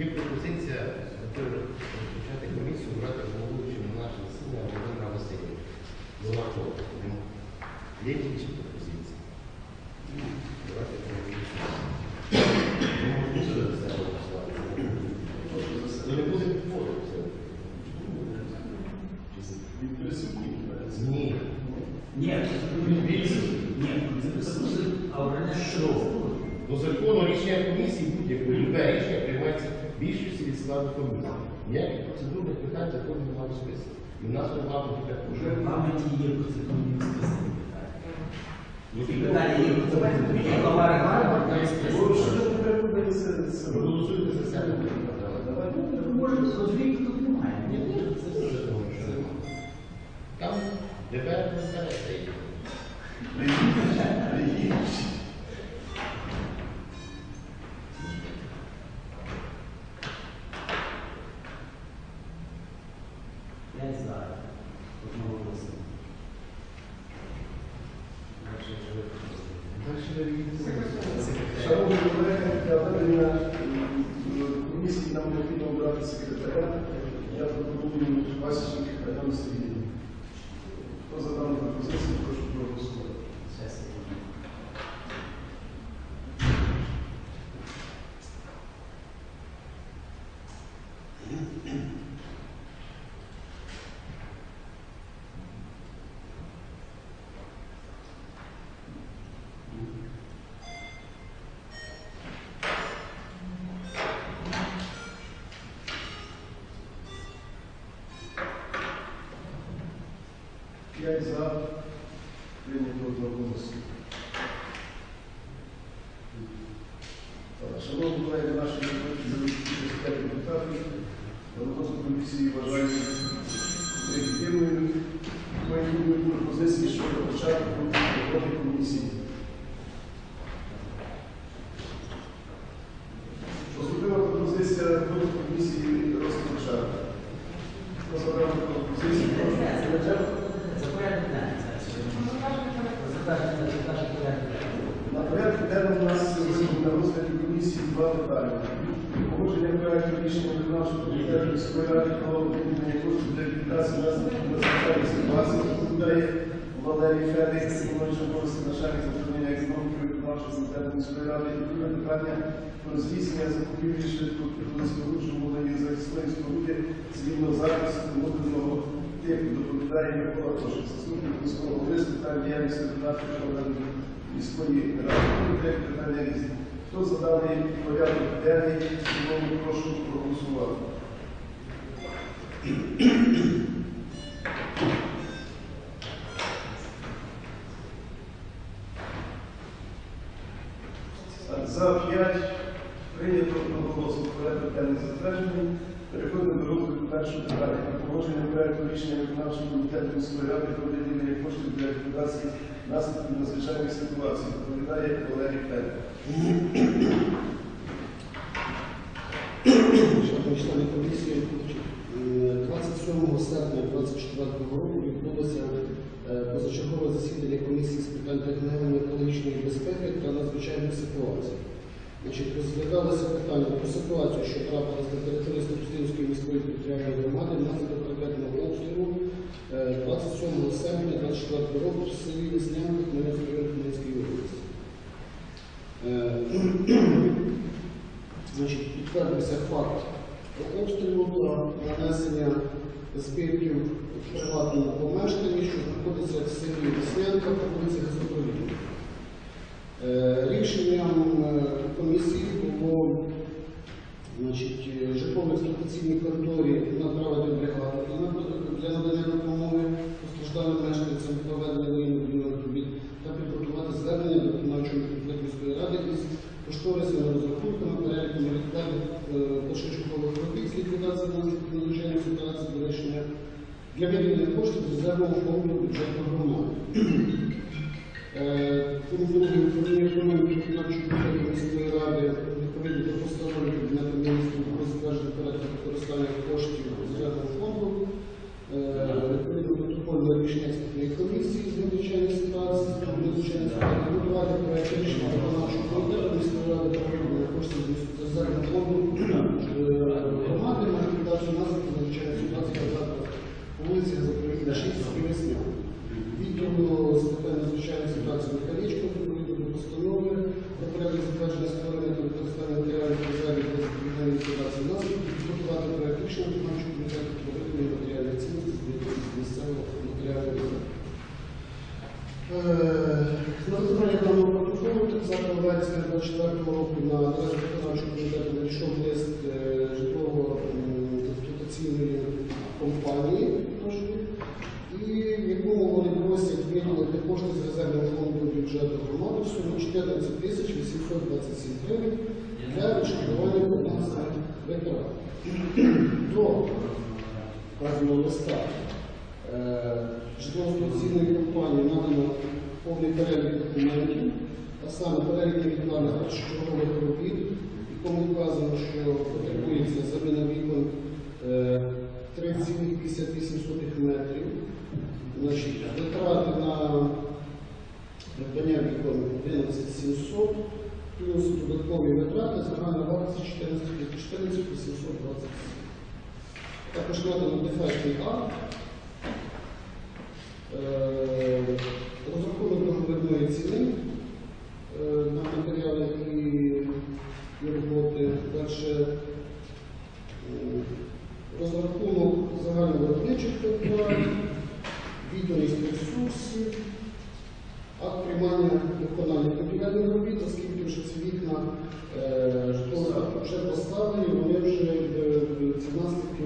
Є пропозиція розпочати комісію брати головуючим на наше засідання Володимира Васильовича. Новакова. Є інші пропозиції? Давайте проголосуємо. Ну, можна сюди за себе голосувати. Ну, не буде відбору. Від присутніх. Ні. Ні, ні, це просто а обрання що? По закону рішення комісії будь-якої любе рішення приймається більшістю від складу комісії. Ніяких процедурних питань закон не мав списку. І в нас регламент також. В пам'яті є про це списані питання. Є про глава регламенту, є список. Проголосуйте за себе. Ви можете зрозуміти, тут немає. Ні, ні, це все законно. Там ДБР не збереться їх. realizado легітимною. Мої пропозиції щодо початку роботи комісії. Поступила пропозиція роботи комісії. Затвердження, затвердження порядку денного. На порядку денному у нас на розгляді комісії два питання. Погодження проекту рішення виконавчого комітету міської ради про виділення коштів для доповідає Валерій Федик, виконуючий обов'язки начальник управління економіки виконавчого комітету міської ради. І друге питання про здійснення закупівлі швидкотрудоспоручного моделі захисної споруди цивільного захисту внутрішнього типу доповідає Микола Тошик, заступник міського голови з питань діяльності виконавчого органу міської ради. Питання різні. Хто за порядок денний, тому прошу проголосувати. За п'ять прийнято одноголосно порядок денний затверджений. Переходимо до розгляду першого питання. Про погодження проекту рішення виконавчого комітету міської ради про виділення коштів для ліквідації наслідків надзвичайних ситуацій. Доповідає Валерій Федір. Шановні комісії, е, 27 серпня 2024 року відбулося позачергове засідання комісії з питань регіональної екологічної безпеки та надзвичайних ситуацій. Значить, розглядалося питання про ситуацію, що трапилася на території Старостинської міської територіальної громади внаслідок проведеного обстрілу е, 27 серпня 2024 року в селі Ліснянка Хмельницької Хмельницької області. Е, підтвердився факт обстрілу та нанесення збитків в приватному помешканні, що знаходиться в селі Веснянка по вулиці Газопровідна. Е, Рішенням е, комісії було значить, е, житлово-експлуатаційній конторі направити бригаду для над- для надання допомоги постраждалим мешканцям проведення воєнно-будівельних робіт та підготувати звернення до виконавчого комітету міської ради із кошторисними розрахунками, переліком відповідальних першочергових робіт з ліквідації наслідків надзвичайної ситуації до рішення для виділення коштів з 2004 року на адресу виконавчого комітету надійшов лист е, житлово-експлуатаційної компанії, і в якому вони просять виділити кошти з резервного фонду бюджету громади в суму 14 тисяч 827 гривень для відшкодування полонських ветеранів. До вказаного листа е, житлово-експлуатаційної компанії надано повний перелік документів а саме перелік невідкладних першочергових робіт, в якому вказано, що потребується заміна вікон е, 3,58 метрів. Значить, витрати на придбання вікон 11 700, плюс додаткові витрати, загальна вартість 14 14 827. Також надано дефектний акт. Е, Розрахунок договірної ціни на матеріали і, роботи. Далі розрахунок загальновиробничих витрат, відомість ресурсів, акт приймання виконання капітальних робіт, оскільки вже ці вікна е, вже поставлені, вони вже е, ці наслідки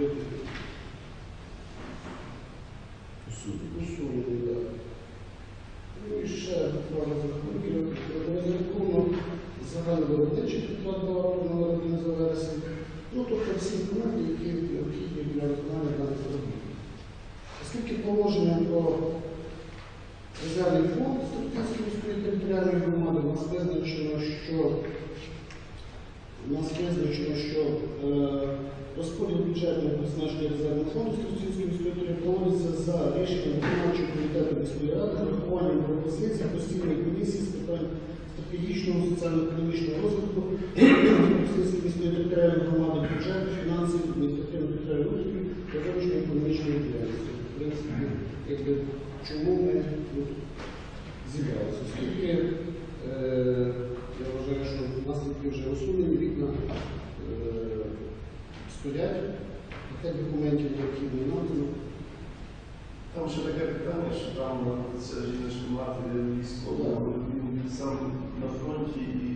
е, усунені. да. Ну і ще два розрахунки. Розрахунок загальновиробничих витрат до номер один за вересень. Ну, тобто всі документи, які необхідні для виконання даних робіт. Оскільки положення про резервний фонд Стратегічної міської територіальної громади у нас визначено, що у нас визначено, що е, розподіл бюджетного призначення резервного фонду Стратегічної міської території за рішенням виконавчого комітету міської ради, з урахуванням пропозицій постійної комісії з питань стратегічного соціально-економічного розвитку Стратегічної міської територіальної громади бюджету, фінансів, адміністративної територіальної розвитку та зовнішньоекономічної діяльності. В принципі, якби чому ми тут зібралися? Оскільки е, я вважаю, що наслідки вже усунені, вікна е, стоять, пакет документів необхідний надано. Там ще таке питання, що там ця жіночка матері військова, він сам на фронті і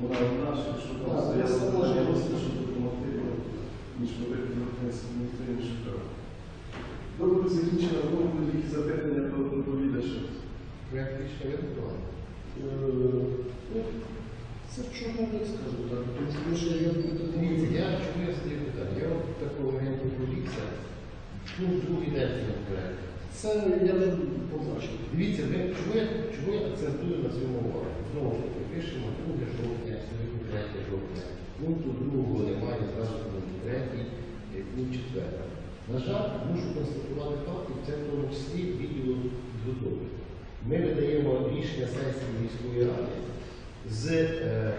вона одна, що якщо там стояла Добре, закінчено, тому будуть якісь запитання до доповідача. Проект рішення витребували. Е, ну, Це чому не скажу так, тому що є Дивіться, я чому я задаю питання? Я от такого моменту повівся, ну, другий день цього. Це я вже побачив. Дивіться, чому, я, чому я акцентую на цьому увагу? Знову ж таки, пишемо 2 жовтня, сьогодні 3 жовтня. Пункту другого немає, зразу там третій, е, четвертий. На жаль, мушу констатувати факт, і це в тому числі відділу підготовки. Ми видаємо рішення сесії міської ради з, е,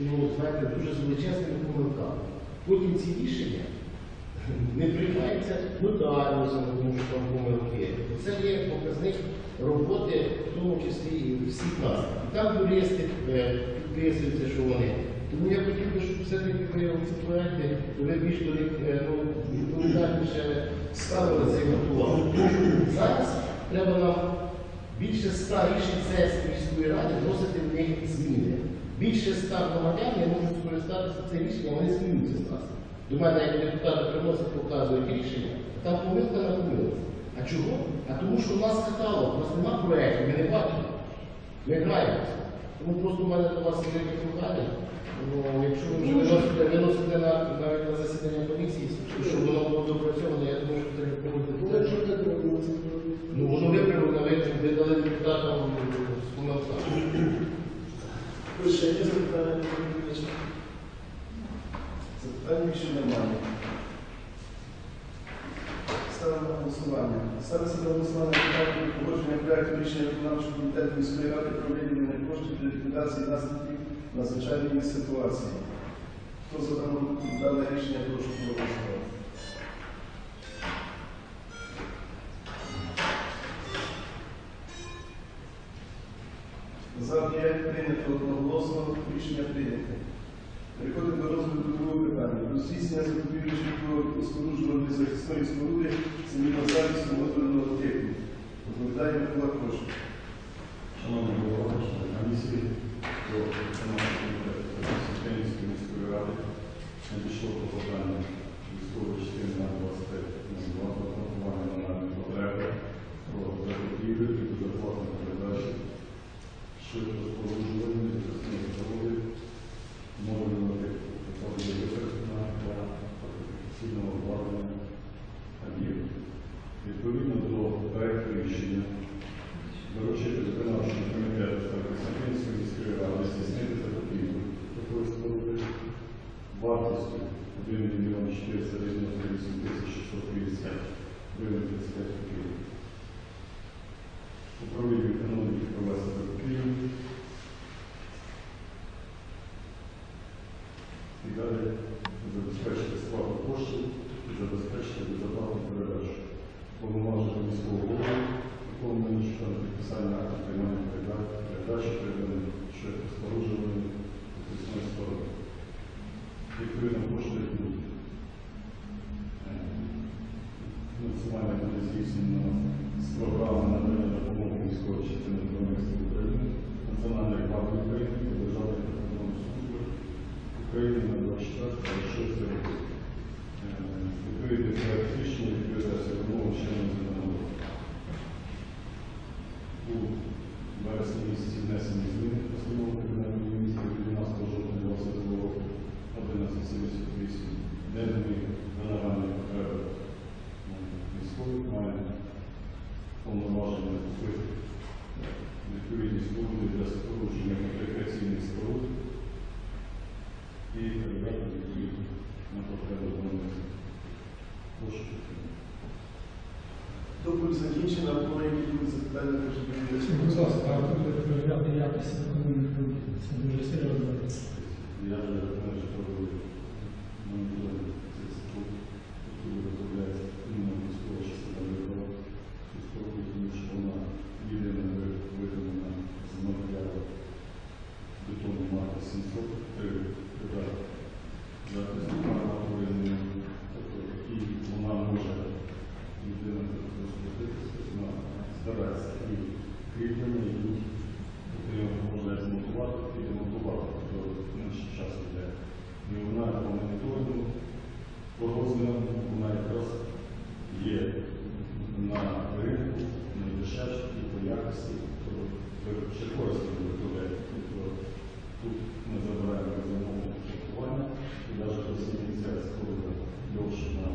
ну, знаєте, дуже величезними помилками. Потім ці рішення не приймаються нотаріусами, тому що помилки. Це є показник роботи, в тому числі і всіх нас. І там юристи е, підписуються, що вони. Тому я хотів би, щоб все-таки ви ці проекти ви більш до них е, ну, відповідальніше ставилися і готували. Зараз треба нам більше ста рішень сесії міської ради вносити в них зміни. Більше ста громадян не можуть скористатися цим рішенням, вони змінюються з нас. До мене, як депутати приносять, показують рішення, там помилка на помилці. А чого? А тому що в нас каталог, у нас немає проєкту, ми не бачимо. Ми граємося. Тому просто в мене до вас є прохання. Ну, якщо ви виносите, виносите на, навіть на засідання комісії, щоб воно було допрацьовано, я думаю, що це Ну, буде. не треба, Ну, воно виправлено, ви ви дали депутатам з помилками. Ще є запитання до? Запитань більше немає. Ставимо на голосування. Ставиться на голосування питання погодження проекту рішення виконавчого комітету міської ради про виділення коштів для ліквідації наслідків надзвичайної ситуації. Хто за дане- рішення, прошу проголосувати. За 5 прийнято одноголосно, рішення прийнято. Переходимо до розгляду другого питання. Про здійснення закупівлі житлового споруджувальної захисної споруди цивільно-захисту модульного об'єкту. Доповідає Микола Кошик. Шановні голова, члени комісії, до виконавчого комітету Сіткенської міської ради надійшло клопотання військової частини на 25 на 2 про формування нагальної потреби про закупівлю і безоплатну передачу швидкоспоруджуваної захисної споруди модульного типу, яка буде використана для фортифікаційного обладнання об'єктів. Відповідно до проекту рішення доручити виконавчому комітету Старокостянтинської міської ради здійснити закупівлю такої споруди вартістю 1 мільйон 498 тисяч 650 гривень 35 копійок. Управління економіки провести закупівлю. І далі забезпечити сплату коштів і забезпечити безоплатну передачу повноваження міського голови, виконування щодо підписання акту приймання переда- передачі переданої швидкоспоруджуваної захисної сторони. Відповідно, кошти будуть. Е, Фінансування буде здійснено з програми надання допомоги військової частини Збройних сил України, Національної гвардії України та Державної прикордонної служби України на 24-26 роки. Е, Відповідний проект рішення відповідає вимогам законодавства. У вересні місяці внесені зміни постанови Кабінету міністрів 12 жовтня 2022 року 1178, де ми за нагальні потреби військових маємо повноваження купити відповідні споруди для спорудження фортифікаційних споруд і передати відповідно на потреби доносити. Прошу підтримати. Доповідь закінчена, були які будуть запитання, прошу Будь відповідати. ласка, а тут перевіряти якість економічних робіт. Це дуже серйозно. Я вже знаю, що робити. Моніторинг цих споруд, які розробляється іменно військова частина ВПО. Цю споруду, тому що вона єдина ви- виконана з матеріалу бетону марки 700, три ряда захисту воєнної, тобто і вона може єдина розкрутитися, вона збирається і кріплення, і тобто його можна змонтувати і демонтувати, тобто наш час йде. І вона по моніторингу, по розмірам, вона якраз є на ринку найдешевша і по якості, тобто ще корисно виробляє. Тобто тут ми забираємо замову шокування і навіть розуміється споруда довше на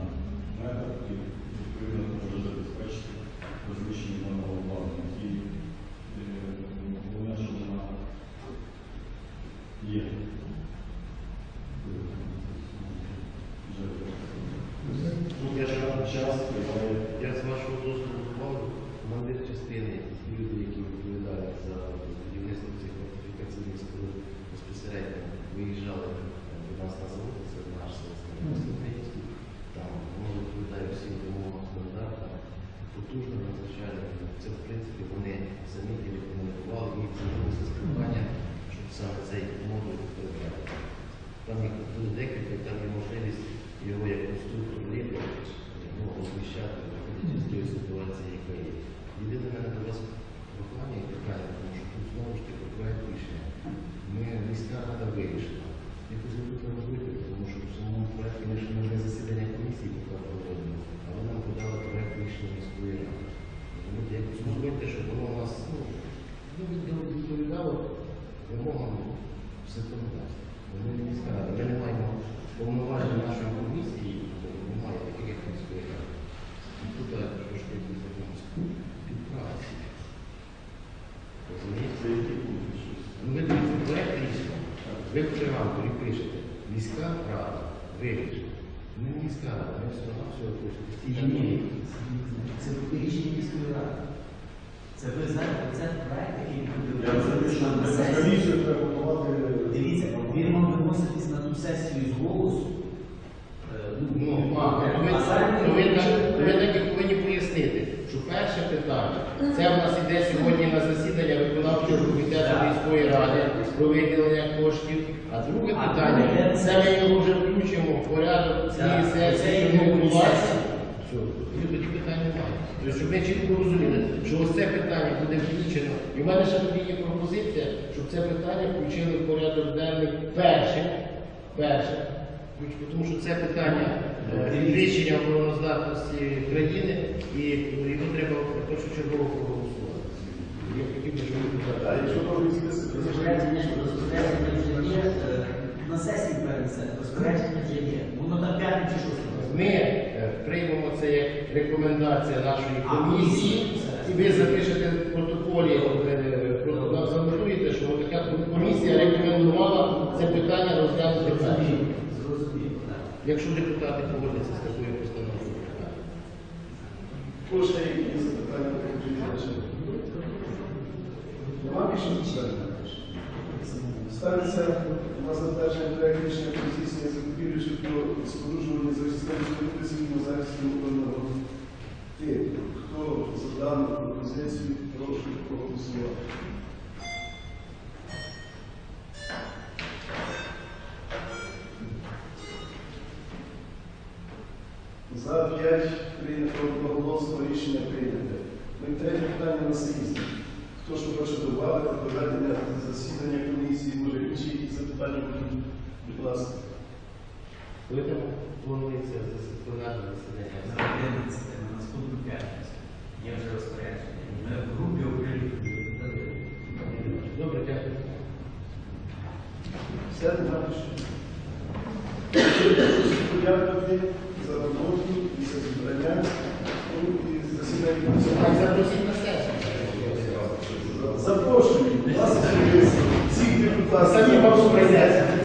метр і відповідно може забезпечити розміщення даного обладнання. І е, головне, що вона є. Ну, я ж вам час, я з вашого дозволу добавлю, командир частини, люди, які відповідають за будівництво цих фортифікаційних споруд, безпосередньо виїжджали до нас на завод, це наш Константинівський, там воно відповідає всім вимогам стандартам, потужно надзвичайно. Це, в принципі, вони самі рекомендували, їх з прохання, щоб саме цей модуль передати. Там їх буде декілька, і там є можливість його як конструктор ліпи ну, розміщати, виходячи з тієї ситуації, яка є. Єдине мене до вас прохання і питання, тому що тут знову ж таки проект рішення. Ми міська рада вирішила. Якось зробити робити, тому що в самому проекті ми ж ми ж не засідання комісії поки проводимо, але нам подали проект рішення міської ради. Розумієте, якось зробити, щоб воно у нас ну, ну, від- відповідало вимогам законодавства. Ми не міська рада, ми не маємо повноважень нашої комісії, немає таких як міської ради. Тут е, трошки підправці. Розумієте? Це які будуть щось. Ну, ви дивіться, проект рішення. Ви в преамбулі пишете, міська рада вирішить. Не міська рада, ми все одно все Ні, ні, це рішення міської ради. Це ви знаєте, це проект, який буде Я на готувати. Дивіться, він мав виноситись на наступну сесію з голосу. Ви, так- і повинні пояснити, що перше питання, це в нас іде сьогодні на засідання виконавчого комітету міської ради про виділення коштів, а друге питання, це ми його вже включимо в порядок цієї сесії, його Все, тоді питань немає. Тобто, щоб ми чітко розуміли, що ось це питання буде включено. І в мене ще тоді є пропозиція, щоб це питання включили в порядок денний. Першим. Ключ- Тому що це питання підвищення обороноздатності країни, і його треба першочергово проголосувати. Я хотів би, щоб на сесії перенесено, розпорядження вже є. Воно там п'яте чи шосте. Ми е, приймемо це як рекомендація нашої комісії, ви запишете в протоколі, е, нам занотуєте, що така комісія рекомендувала це питання розглянути. Якщо депутати погодяться з такою постановою. Прошу, які запитання? Ставиться на затвердження проект рішення про здійснення закупівлі щодо споруджування захисної споруди цивільного захисту типу. Хто за дану пропозицію, прошу проголосувати. На сесії. Хто що хоче добавити, проведення засідання комісії, може інші запитання будуть, будь ласка. Коли там планується На засідання? 11, на наступну п'ятницю. Є вже розпорядження. Ми в групі оприлюднили. Добре, дякую. Все, немає що.